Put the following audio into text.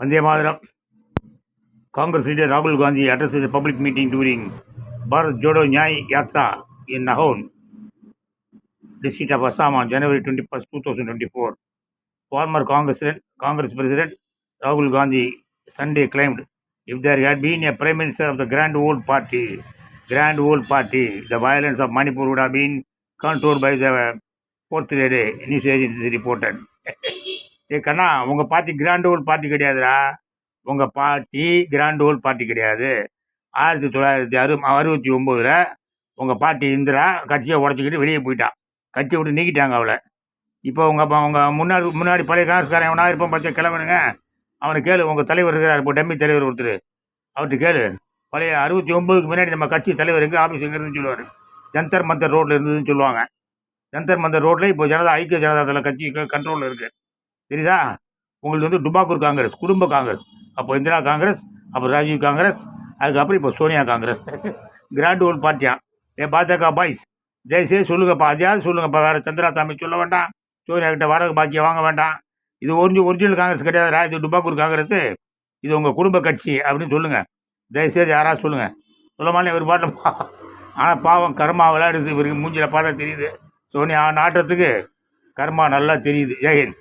Vande Mataram. Congress leader Rahul Gandhi addresses a public meeting during Bharat Jodo Nyay Yatra in Nahon, district of Assam on January 21st, 2024. Former Congress, Congress President Rahul Gandhi Sunday claimed if there had been a Prime Minister of the Grand Old Party, Grand Old Party, the violence of Manipur would have been controlled by the fourth day, news agency reported. ஏ கண்ணா உங்கள் party grand volt party கிடையாதுடா. உங்கள் party grand volt party கிடையாது. ஆயிரத்தி தொள்ளாயிரத்தி அறு அறுபத்தி ஒம்போதில் உங்கள் பார்ட்டி இந்திரா கட்சியை உடச்சிக்கிட்டு வெளியே போயிட்டான் கட்சியை விட்டு நீக்கிட்டாங்க அவளை. இப்போ உங்கள் அப்போ உங்க முன்னாடி முன்னாடி பழைய காசுக்காரன் எவனா இருப்பான் பார்த்து கிளம்புனுங்க அவனை கேளு உங்கள் தலைவர் இருக்கிறார். இப்போ டம்மி தலைவர் ஒருத்தர். அவர்கிட்ட கேளு. பழைய அறுபத்தி ஒம்போதுக்கு முன்னாடி நம்ம கட்சி தலைவர் எங்கே ஆஃபீஸ் எங்கே இருந்துன்னு சொல்லுவார். ஜந்தர் மந்தர் ரோட்டில் இருந்ததுன்னு சொல்லுவாங்க. ஜந்தர் மந்தர் ரோட்டில் இப்போ ஜனதா ஐக்கிய ஜனதா தள கட்சி கண்ட்ரோலில் இருக்குது தெரியுதா? உங்களுக்கு வந்து டுபாக்கூர் காங்கிரஸ் குடும்ப காங்கிரஸ் அப்போ இந்திரா காங்கிரஸ் அப்புறம் ராஜீவ் காங்கிரஸ் அதுக்கப்புறம் இப்போ சோனியா காங்கிரஸ். கிராண்ட் ஓல்ட் பார்ட்டியா ஏ பாஜக பாய்ஸ் ஜெய்சே சொல்லுங்கப்பா. அதையாவது சொல்லுங்கப்பா? வேறு சந்திராசாமி சொல்ல வேண்டாம். சோனியா கிட்ட வாடகை பாக்கியம் வாங்க வேண்டாம். இது ஒரிஜி ஒரிஜினல் காங்கிரஸ் கிடையாது. ராஜ டுபாக்கூர் காங்கிரஸ் இது உங்கள் குடும்ப கட்சி அப்படின்னு சொல்லுங்கள் தயவுசெய்து யாராவது சொல்லுங்கள் சொல்ல மாட்டேன் இவர் பாட்டில் ஆனால் பாவம் கர்மா விளையாடுது. இவருக்கு மூஞ்சியில் பார்த்தா தெரியுது. சோனியா நாட்டுறதுக்கு கர்மா நல்லா தெரியுது. ஜெயஹிந்த்